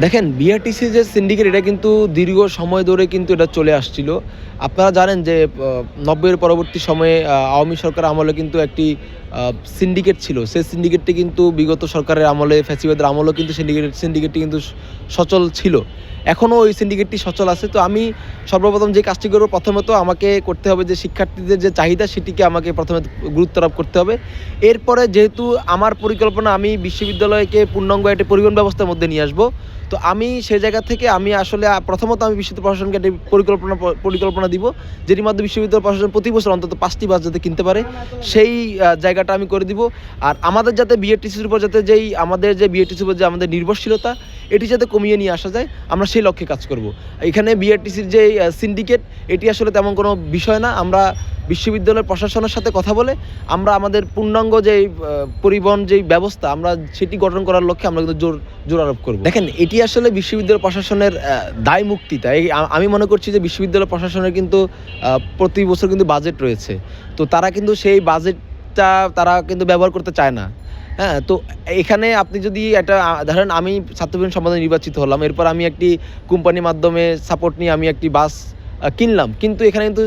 দেখেন বিআরটিসি যে সিন্ডিকেট এটা কিন্তু দীর্ঘ সময় ধরে কিন্তু এটা চলে আসছিল। আপনারা জানেন যে নব্বইয়ের পরবর্তী সময়ে আওয়ামী সরকার আমলে কিন্তু একটি সিন্ডিকেট ছিল। সেই সিন্ডিকেটটি কিন্তু বিগত সরকারের আমলে ফ্যাসিবাদের আমলেও কিন্তু সিন্ডিকেট সিন্ডিকেটটি কিন্তু সচল ছিল। এখনও ওই সিন্ডিকেটটি সচল আছে। তো আমি সর্বপ্রথম যে কাজটি করব প্রথমত আমাকে করতে হবে যে শিক্ষার্থীদের যে চাহিদা সেটিকে আমাকে প্রথমে গুরুত্ব আরোপ করতে হবে। এরপরে যেহেতু আমার পরিকল্পনা আমি বিশ্ববিদ্যালয়কে পূর্ণাঙ্গ একটি পরিবহন ব্যবস্থার মধ্যে নিয়ে আসব তো আমি সেই জায়গা থেকে আমি আসলে প্রথমত আমি বিশ্ববিদ্যালয় প্রশাসনকে একটি পরিকল্পনা পরিকল্পনা দিব যেটির মাধ্যমে বিশ্ববিদ্যালয় প্রশাসন প্রতি বছর অন্তত পাঁচটি বাস যাতে কিনতে পারে। সেই আহ, জায়গাটা আমি করে দিব। আর আমাদের যাতে বিএটিসির উপর যাতে যেই আমাদের যে বিএটিসির উপর যে আমাদের নির্ভরশীলতা, এটি যাতে কমিয়ে নিয়ে আসা যায়, আমরা সেই লক্ষ্যে কাজ করব। এখানে বিআরটিসির যে সিন্ডিকেট এটি আসলে তেমন কোনো বিষয় না। আমরা বিশ্ববিদ্যালয়ের প্রশাসনের সাথে কথা বলে, আমরা আমাদের পূর্ণাঙ্গ যে পরিবহন যে ব্যবস্থা, আমরা সেটি গঠন করার লক্ষ্যে আমরা কিন্তু জোর জোর আরোপ করব। দেখেন, এটি আসলে বিশ্ববিদ্যালয় প্রশাসনের দায় মুক্তি। তাই আমি মনে করছি যে বিশ্ববিদ্যালয় প্রশাসনের কিন্তু প্রতি বছর কিন্তু বাজেট রয়েছে। তো তারা কিন্তু সেই বাজেটটা তারা কিন্তু ব্যবহার করতে চায় না। হ্যাঁ তো এখানে আপনি যদি একটা, ধরেন আমি ছাত্রবিন সম্পাদক নির্বাচিত হলাম, এরপর আমি একটি কোম্পানির মাধ্যমে সাপোর্ট নিয়ে আমি একটি বাস কিনলাম। কিন্তু এখানে কিন্তু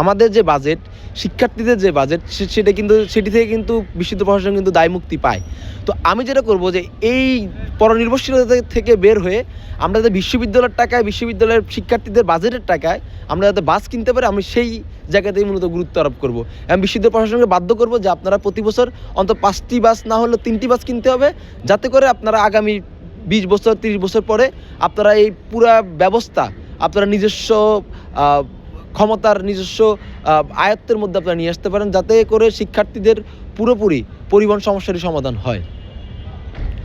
আমাদের যে বাজেট শিক্ষার্থীদের যে বাজেট সেটা কিন্তু, সেটি থেকে কিন্তু বিশ্ববিদ্যালয় প্রশাসন কিন্তু দায় মুক্তি পায়। তো আমি যেটা করব যে এই পরনির্ভরশীলতা থেকে বের হয়ে আমরা যাতে বিশ্ববিদ্যালয়ের টাকায়, বিশ্ববিদ্যালয়ের শিক্ষার্থীদের বাজেটের টাকায় আমরা যাতে বাস কিনতে পারি, আমি সেই জায়গাতেই মূলত গুরুত্ব আরোপ করব। এবং বিশ্ববিদ্যালয় প্রশাসনকে বাধ্য করব যে আপনারা প্রতি বছর অন্তত পাঁচটি বাস না হলেও তিনটি বাস কিনতে হবে, যাতে করে আপনারা আগামী বিশ বছর, তিরিশ বছর পরে আপনারা এই পুরা ব্যবস্থা, আপনারা নিজস্ব ক্ষমতার নিজস্ব আয়ত্তের মধ্যে আপনারা নিয়ে আসতে পারেন যাতে করে শিক্ষার্থীদের পুরোপুরি পরিবহন সমস্যারই সমাধান হয়।